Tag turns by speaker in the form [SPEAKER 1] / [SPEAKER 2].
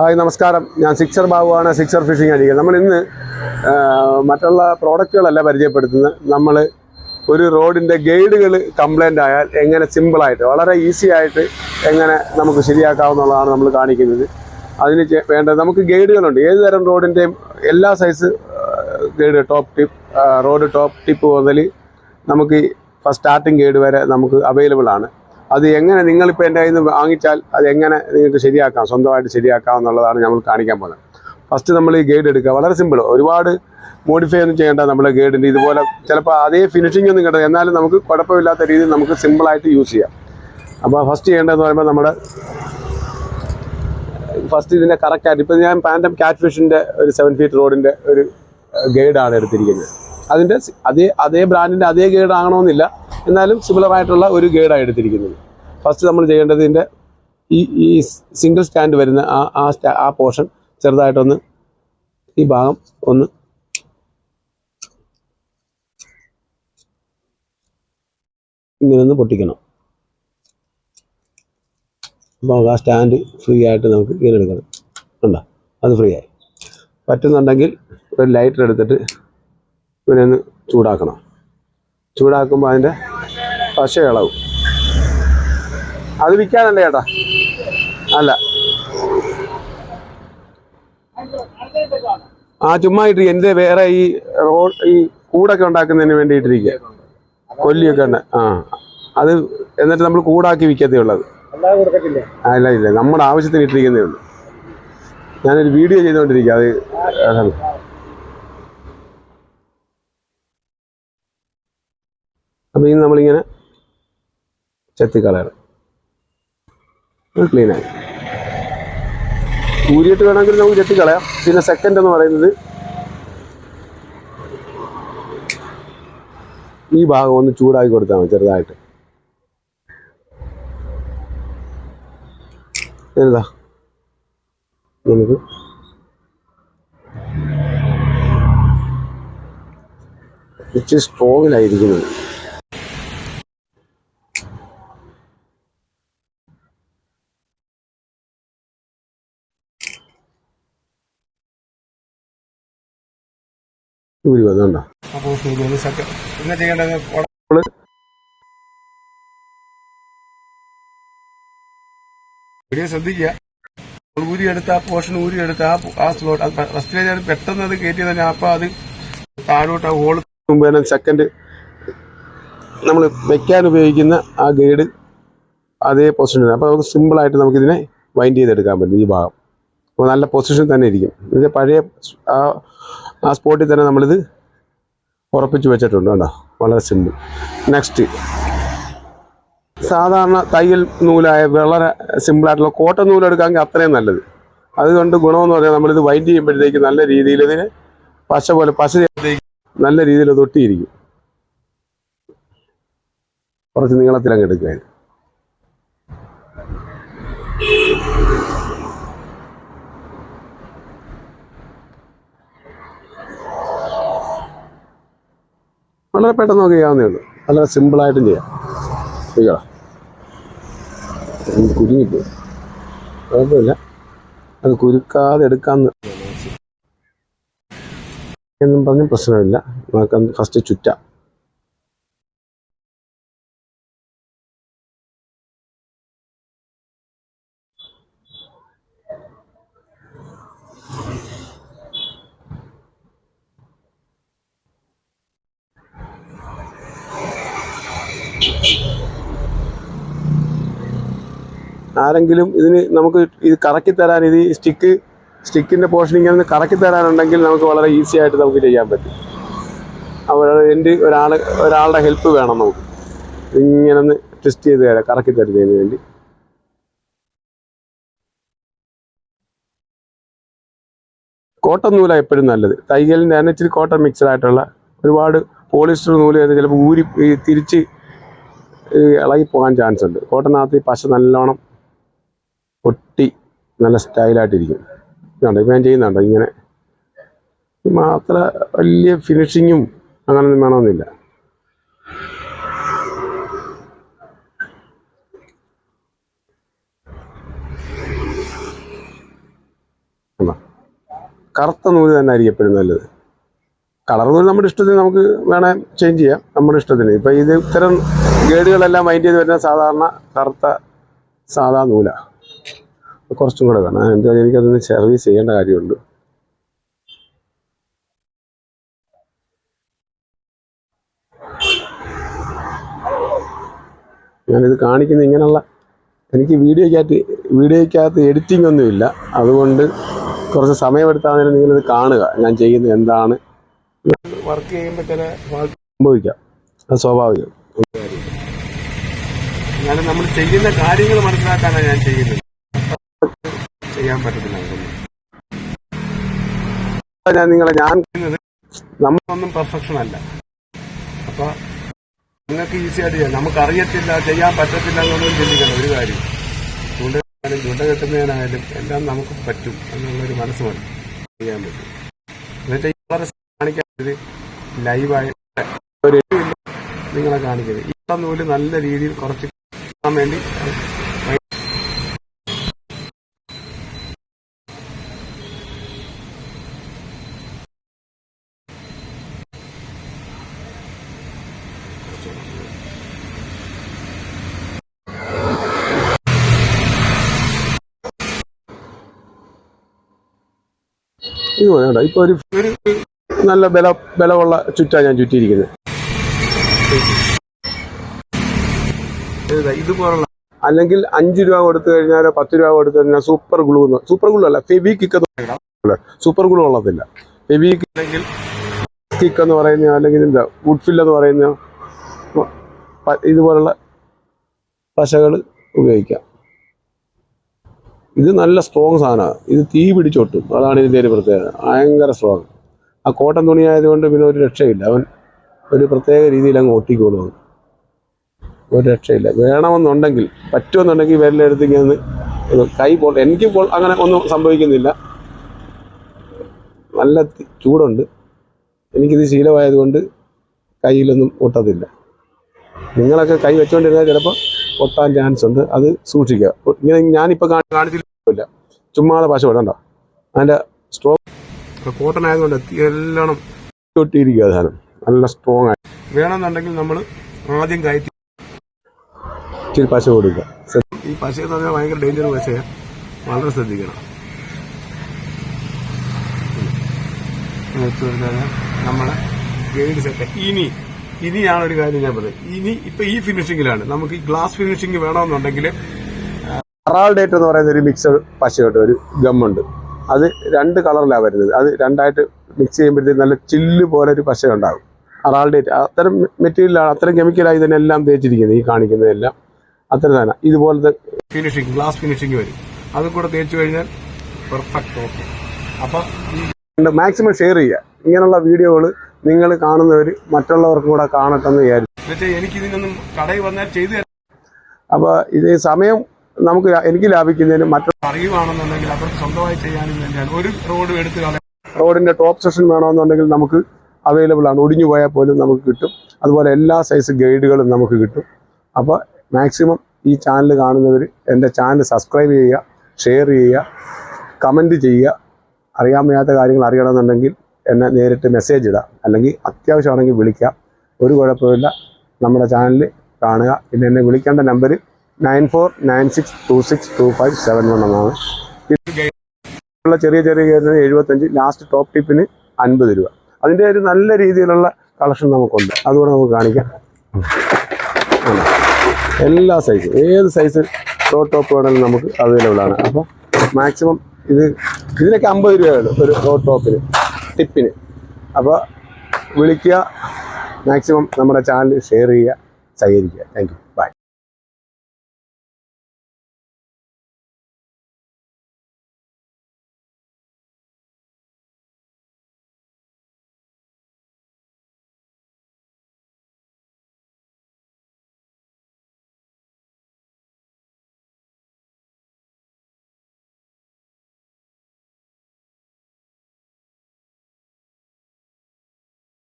[SPEAKER 1] Hi നമസ്കാരം. ഞാൻ sixer ബാബുവാണ് സിക്സർ ഫിഷിംഗ് അടിക്കൽ നമ്മൾ ഇന്ന് മറ്റുള്ള പ്രോഡക്റ്റുകളല്ല പരിചയപ്പെടുത്തുന്നത്. നമ്മൾ ഒരു റോഡിന്റെ ഗൈഡുകൾ കംപ്ലൈന്റ് ആയാൽ എങ്ങനെ സിമ്പിളായിട്ട് വളരെ ഈസി ആയിട്ട് എങ്ങനെ നമുക്ക് ശരിയാക്കാവുന്നതാണ് നമ്മൾ കാണിക്കുന്നത്. അതിന് വേണ്ടത് നമുക്ക് ഗൈഡുകളുണ്ട്. ഏത് തരം റോഡിന്റെയും എല്ലാ size guide top tip road top tip മുതൽ നമുക്ക് ഫസ്റ്റ് സ്റ്റാർട്ടിങ് ഗൈഡ് വരെ നമുക്ക് അവൈലബിൾ ആണ്. അത് എങ്ങനെ നിങ്ങളിപ്പോൾ എന്റെ കയ്യിൽ നിന്ന് വാങ്ങിച്ചാൽ അത് എങ്ങനെ നിങ്ങൾക്ക് ശരിയാക്കാം സ്വന്തമായിട്ട് ശരിയാക്കാം എന്നുള്ളതാണ് നമ്മൾ കാണിക്കാൻ പോകുന്നത്. ഫസ്റ്റ് നമ്മൾ ഈ ഗൈഡ് എടുക്കുക. വളരെ സിമ്പിൾ ഒരുപാട് മോഡിഫൈ ഒന്നും ചെയ്യേണ്ട നമ്മുടെ ഗൈഡിന്റെ ഇതുപോലെ ചിലപ്പോൾ അതേ ഫിനിഷിംഗ് ഒന്നും കിട്ടും എന്നാലും നമുക്ക് കുഴപ്പമില്ലാത്ത രീതിയിൽ നമുക്ക് സിമ്പിളായിട്ട് യൂസ് ചെയ്യാം. അപ്പോൾ ഫസ്റ്റ് ചെയ്യേണ്ടതെന്ന് പറയുമ്പോൾ നമ്മുടെ ഫസ്റ്റ് ഇതിന്റെ കറക്റ്റായിട്ട് ഇപ്പോൾ ഞാൻ പാന്റം ക്യാറ്റ് ഫിഷിന്റെ ഒരു സെവൻ ഫീറ്റ് റോഡിന്റെ ഒരു ഗൈഡാണ് എടുത്തിരിക്കുന്നത്. അതിന്റെ അതേ അതേ ബ്രാൻഡിന്റെ അതേ ഗൈഡ് ആകണമെന്നില്ല എന്നാലും സിമിലറായിട്ടുള്ള ഒരു ഗൈഡാണ് എടുത്തിരിക്കുന്നത്. ഫസ്റ്റ് നമ്മൾ ചെയ്യേണ്ടതിന്റെ ഈ ഈ സിംഗിൾ സ്റ്റാൻഡ് വരുന്ന ആ ആ സ്റ്റാ ആ പോർഷൻ ചെറുതായിട്ടൊന്ന് ഈ ഭാഗം ഒന്ന് ഇങ്ങനെ ഒന്ന് പൊട്ടിക്കണം. അപ്പോൾ ആ സ്റ്റാൻഡ് ഫ്രീ ആയിട്ട് നമുക്ക് ഇങ്ങനെ എടുക്കണം. ഉണ്ടോ അത് ഫ്രീ ആയി. പറ്റുന്നുണ്ടെങ്കിൽ ഒരു ലൈറ്റർ എടുത്തിട്ട് ഇവനെ ഒന്ന് ചൂടാക്കണം. ചൂടാക്കുമ്പോൾ അതിന്റെ പശ ഇളവും. അത് വിൽക്കാനല്ലേ ചേട്ടാ. അല്ല. ആ ചുമ്മാ ഇട്ട് എന്റെ വേറെ ഈ റോഡ് ഈ കൂടൊക്കെ ഉണ്ടാക്കുന്നതിന് വേണ്ടിയിട്ടിരിക്കുക കൊല്ലിയൊക്കെ ഉണ്ട്. ആ അത് എന്നിട്ട് നമ്മൾ കൂടാക്കി വിൽക്കത്തേ ഉള്ളത് അല്ല ഇല്ല നമ്മുടെ ആവശ്യത്തിന് ഇട്ടിരിക്കുന്നേ ഉള്ളൂ. ഞാനൊരു വീഡിയോ ചെയ്തുകൊണ്ടിരിക്കുക അത് അപ്പം ഇന്ന് ഇനി നമ്മളിങ്ങനെ ചെത്തിക്കളയണം ക്ലീനായി ഊരിയിട്ട് വേണമെങ്കിൽ നമുക്ക് ചെത്തിക്കളയാം പിന്നെ സെക്കൻഡ് എന്ന് പറയുന്നത് ഈ ഭാഗം ഒന്ന് ചൂടാക്കി കൊടുത്താൽ മതി ചെറുതായിട്ട്. എന്താ നമുക്ക് ഇച്ചിരി സ്ട്രോങ്ങിലായിരിക്കുന്നത് ഊരി വന്നുണ്ടോ പിന്നെ ചെയ്യേണ്ടത് വീഡിയോ ശ്രദ്ധിക്കുക. നമ്മൾ ഊരിയെടുത്ത ആ പോർഷൻ ഊരിയെടുത്ത ആ ആ സ്ലോട്ട് ഫസ്റ്റ് ഞാൻ പെട്ടെന്ന് അത് കയറ്റി തന്നെ അപ്പൊ അത് താഴോട്ട് ആ ഹോൾ മുമ്പ് സെക്കൻഡ് നമ്മൾ വെക്കാൻ ഉപയോഗിക്കുന്ന ആ ഗൈഡ് അതേ പൊസിഷനിൽ അപ്പോൾ നമുക്ക് സിമ്പിളായിട്ട് നമുക്കിതിനെ വൈൻഡ് ചെയ്തെടുക്കാൻ പറ്റും ഈ ഭാഗം. നല്ല പൊസിഷൻ തന്നെ ഇരിക്കും. ഇത് പഴയ ആ ആ സ്പോട്ടിൽ തന്നെ നമ്മളിത് ഉറപ്പിച്ച് വെച്ചിട്ടുണ്ട് കേട്ടോ. വളരെ സിമ്പിൾ നെക്സ്റ്റ് സാധാരണ തയ്യൽ നൂലായ വളരെ സിമ്പിളായിട്ടുള്ള കോട്ടൺ നൂലെടുക്കാമെങ്കിൽ അത്രയും നല്ലത്. അതുകൊണ്ട് ഗുണമെന്ന് പറഞ്ഞാൽ നമ്മളിത് വൈൻഡ് ചെയ്യുമ്പോഴത്തേക്ക് നല്ല രീതിയിൽ ഇതിന് പശ പോലെ പശ നല്ല രീതിയിൽ തൊട്ടിയിരിക്കും കുറച്ച് നീളത്തിലങ്ങ് എടുക്കുക ഇത്. വളരെ പെട്ടെന്ന് നമുക്ക് ചെയ്യാവുന്നേ ഉള്ളൂ. വളരെ സിമ്പിളായിട്ടും ചെയ്യാം. ചെയ്യാം കുരുങ്ങിപ്പോയി. കുഴപ്പമില്ല. അത് കുരുക്കാതെ എടുക്കാന്ന് എന്നും പറഞ്ഞ് പ്രശ്നമില്ല. നമുക്ക് ഫസ്റ്റ് ചുറ്റാം. ആരെങ്കിലും ഇതിന് നമുക്ക് ഇത് കറക്കി തരാൻ ഇത് സ്റ്റിക്ക് സ്റ്റിക്കിന്റെ പോർഷൻ ഇങ്ങനെ കറക്കി തരാനുണ്ടെങ്കിൽ നമുക്ക് വളരെ ഈസി ആയിട്ട് നമുക്ക് ചെയ്യാൻ പറ്റും. അപ്പോൾ എന്റെ ഒരാൾ ഒരാളുടെ ഹെൽപ്പ് വേണം നമുക്ക്. ഇങ്ങനെ ഒന്ന് ട്വിസ്റ്റ് ചെയ്ത് തരാം കറക്കി തരുന്നതിന് വേണ്ടി. കോട്ടൺ നൂലാണ് എപ്പോഴും നല്ലത്. തയ്യലിന്റെ തന്നെ ഇച്ചിരി കോട്ടൺ മിക്സഡായിട്ടുള്ള ഒരുപാട് പോളിസ്റ്റർ നൂൽ ചിലപ്പോൾ ഊരി തിരിച്ച് ഇളകി പോകാൻ ചാൻസ് ഉണ്ട്. കോട്ടനകത്ത് പശ നല്ലോണം പൊട്ടി നല്ല സ്റ്റൈലായിട്ടിരിക്കും. ഇതുണ്ട് ഇപ്പം ഞാൻ ചെയ്യുന്നുണ്ട് ഇങ്ങനെ. മാത്ര വലിയ ഫിനിഷിങ്ങും അങ്ങനൊന്നും വേണമെന്നില്ല. കറുത്ത നൂൽ തന്നെ ആയിരിക്കും എപ്പോഴും നല്ലത്. കളർ നൂൽ നമ്മുടെ ഇഷ്ടത്തിന് നമുക്ക് വേണേ ചേഞ്ച് ചെയ്യാം. നമ്മുടെ ഇഷ്ടത്തിന്. ഇപ്പം ഇത് ഇത്തരം ഗേഡുകളെല്ലാം മൈൻഡ് ചെയ്ത് വരുന്ന സാധാരണ കറുത്ത സാധാ നൂലാണ് കുറച്ചും കൂടെ വേണം. എന്താ എനിക്കതൊന്ന് സർവീസ് ചെയ്യേണ്ട കാര്യമുണ്ട്. ഞാനിത് കാണിക്കുന്ന ഇങ്ങനെയുള്ള എനിക്ക് വീഡിയോയ്ക്കകത്ത് വീഡിയോയ്ക്കകത്ത് എഡിറ്റിംഗ് ഒന്നുമില്ല അതുകൊണ്ട് കുറച്ച് സമയമെടുത്താൽ നിങ്ങളിത് കാണുക. ഞാൻ ചെയ്യുന്നത് എന്താണ്? വർക്ക് ചെയ്യുമ്പോൾ ചില സംഭവിക്കാം. അത് സ്വാഭാവികം. ഞാൻ നമ്മൾ ചെയ്യുന്ന കാര്യങ്ങൾ മനസ്സിലാക്കാനാണ് ഞാൻ ചെയ്യുന്നത്. ചെയ്യാൻ പറ്റത്തില്ല ഞാൻ നിങ്ങളെ ഞാൻ നമ്മളൊന്നും പെർഫെക്ഷൻ അല്ല. അപ്പൊ നിങ്ങൾക്ക് ഈസി ആയിട്ട് ചെയ്യാം. നമുക്ക് അറിയത്തില്ല ചെയ്യാൻ പറ്റത്തില്ല എന്നുള്ളത് ചിന്തിക്കണം ഒരു കാര്യം. ചൂണ്ടയായാലും ചൂണ്ട കെട്ടുന്നതിനായാലും എല്ലാം നമുക്ക് പറ്റും എന്നുള്ളൊരു മനസ്സ് മതി ചെയ്യാൻ പറ്റും. എന്നിട്ട് ഈ വളരെ കാണിക്കാൻ ഇത് ലൈവായി ഒരു നിങ്ങളെ കാണിക്കുന്നത്. ഇപ്പം നൂൽ നല്ല രീതിയിൽ കുറച്ച് വേണ്ടി ഇത് പറയണ്ട ഇപ്പൊ ഒരു നല്ല ബല ബലമുള്ള ചുറ്റാ ഞാൻ ചുറ്റിയിരിക്കുന്നത്. ഇതാ ഇതുപോലുള്ള അല്ലെങ്കിൽ അഞ്ച് രൂപ കൊടുത്തു കഴിഞ്ഞാൽ പത്ത് രൂപ കൊടുത്തു കഴിഞ്ഞാൽ സൂപ്പർ ഗ്ലൂ എന്ന് സൂപ്പർ ഗ്ലൂ അല്ല ഫെവി കിക്ക് സൂപ്പർ ഗ്ലൂ ഉള്ളതില്ല. ഫെവി അല്ലെങ്കിൽ കിക്ക് എന്ന് പറയുന്ന അല്ലെങ്കിൽ എന്താ വുഡ് ഫിൽ എന്ന് പറയുന്ന ഇതുപോലുള്ള പശകൾ ഉപയോഗിക്കാം. ഇത് നല്ല സ്ട്രോങ് സാധനമാണ്. ഇത് തീ പിടിച്ചൊട്ടും അതാണ് ഇതിന്റെ ഒരു പ്രത്യേകത. ഭയങ്കര സ്ട്രോങ് ആ കോട്ടൻ തുണി ആയതുകൊണ്ട് പിന്നെ ഒരു രക്ഷയില്ല. അവൻ ഒരു പ്രത്യേക രീതിയിൽ അങ്ങ് ഒട്ടിക്കോളും. ഒരു രക്ഷയില്ല. വേണമെന്നുണ്ടെങ്കിൽ പറ്റുമെന്നുണ്ടെങ്കിൽ വിരലെടുത്ത് ഇങ്ങനെ ഒന്ന് കൈ പോൾ എനിക്ക് ഇപ്പോൾ അങ്ങനെ ഒന്നും സംഭവിക്കുന്നില്ല. നല്ല ചൂടുണ്ട്. എനിക്കിത് ശീലമായതുകൊണ്ട് കയ്യിലൊന്നും ഒട്ടത്തില്ല. നിങ്ങളൊക്കെ കൈ വെച്ചുകൊണ്ടിരുന്നാൽ ചിലപ്പോൾ ഒട്ടാൻ ചാൻസ് ഉണ്ട്. അത് സൂക്ഷിക്കുക. ഇങ്ങനെ ഞാനിപ്പോൾ കാണിച്ചില്ല ചുമ്മാതെ പശ വിടണ്ട. അതിന്റെ സ്ട്രോങ് കോട്ടൺ ആയതുകൊണ്ട് എല്ലാം ഒട്ടിയിരിക്കുക സാധനം. നല്ല സ്ട്രോങ് ആയി. വേണമെന്നുണ്ടെങ്കിൽ നമ്മൾ ആദ്യം കയറ്റി ഇച്ചിരി പശ കൊടുക്കുക. ഈ പശ എന്ന് പറഞ്ഞാൽ ഭയങ്കര ഡേഞ്ചർ പശയാണ് വളരെ ശ്രദ്ധിക്കണം. നമ്മുടെ ഗൈഡ് സെറ്റ് ഇനി ഇനിയാണ് ഒരു കാര്യം ഞാൻ പറയുന്നത് ഇനി ഇപ്പൊ ഈ ഫിനിഷിംഗിലാണ് നമുക്ക് ഈ ഗ്ലാസ് ഫിനിഷിംഗ് വേണമെന്നുണ്ടെങ്കിൽ അറാൾ ഡേറ്റ് എന്ന് പറയുന്ന ഒരു മിക്സഡ് പശയുണ്ട് ഒരു ഗമ്മുണ്ട് അത് രണ്ട് കളറിലാണ് വരുന്നത്. അത് രണ്ടായിട്ട് മിക്സ് ചെയ്യുമ്പോഴത്തേക്ക് നല്ല ചില്ല് പോലെ ഒരു പശ ഉണ്ടാകും. അറാൾ ഡേറ്റ് അത്തരം മെറ്റീരിയലാണ് അത്തരം കെമിക്കലായി തന്നെ എല്ലാം തേച്ചിരിക്കുന്നത് ഈ കാണിക്കുന്നതെല്ലാം. അത്തരം തന്നെ ഇതുപോലത്തെ ഫിനിഷിംഗ് ഗ്ലാസ് ഫിനിഷിംഗ് വരും. അതും കൂടെ തേച്ചു കഴിഞ്ഞാൽ പെർഫെക്റ്റ് ഓക്കെ അപ്പൊ മാക്സിമം ഷെയർ ചെയ്യുക. ഇങ്ങനെയുള്ള വീഡിയോകൾ നിങ്ങൾ കാണുന്നവർ മറ്റുള്ളവർക്കും കൂടെ കാണട്ടെന്ന് വിചാരിച്ചു. അപ്പൊ കടയിൽ വന്നാൽ ചെയ്തു അപ്പോൾ ഇത് സമയം നമുക്ക് എനിക്ക് ലാഭിക്കുന്നതിന് മറ്റുള്ള അറിയുവാണെന്നുണ്ടെങ്കിൽ അവർക്ക് സ്വന്തമായി ചെയ്യാനും വേണ്ടിയാണ്. ഒരു റോഡ് എടുത്ത് റോഡിന്റെ ടോപ്പ് സെഷൻ വേണമെന്നുണ്ടെങ്കിൽ നമുക്ക് അവൈലബിൾ ആണ്. ഒടിഞ്ഞു പോയാൽ പോലും നമുക്ക് കിട്ടും. അതുപോലെ എല്ലാ സൈസ് ഗൈഡുകളും നമുക്ക് കിട്ടും. അപ്പോൾ മാക്സിമം ഈ ചാനൽ കാണുന്നവർ എന്റെ ചാനൽ സബ്സ്ക്രൈബ് ചെയ്യുക ഷെയർ ചെയ്യുക കമന്റ് ചെയ്യുക. അറിയാൻ വയ്യാത്ത കാര്യങ്ങൾ അറിയണമെന്നുണ്ടെങ്കിൽ എന്നെ നേരിട്ട് മെസ്സേജ് ഇടാം. അല്ലെങ്കിൽ അത്യാവശ്യമാണെങ്കിൽ വിളിക്കാം. ഒരു കുഴപ്പമില്ല നമ്മുടെ ചാനൽ കാണുക. പിന്നെ എന്നെ വിളിക്കേണ്ട number nine four nine six two six two five seven one എന്നാണ്. ഉള്ള ചെറിയ ചെറിയ കയറുന്നത് എഴുപത്തഞ്ച് ലാസ്റ്റ് ടോപ്പ് ടിപ്പിന് അൻപത് രൂപ. അതിന്റെ ഒരു നല്ല രീതിയിലുള്ള കളക്ഷൻ നമുക്കുണ്ട്. അതുകൂടെ നമുക്ക് കാണിക്കാം. എല്ലാ സൈസും ഏത് സൈസ് ടോ ടോപ്പ് വേണമെങ്കിലും നമുക്ക് അവൈലബിൾ ആണ്. അപ്പോൾ മാക്സിമം ഇത് ഇതിനൊക്കെ അമ്പത് രൂപയുള്ളൂ ഒരു ടോ ടോപ്പിന് ടിപ്പിന്. അപ്പോൾ വിളിക്കുക. മാക്സിമം നമ്മുടെ ചാനൽ ഷെയർ ചെയ്യുക. സഹകരിക്കുക. Thank you. ബൈ.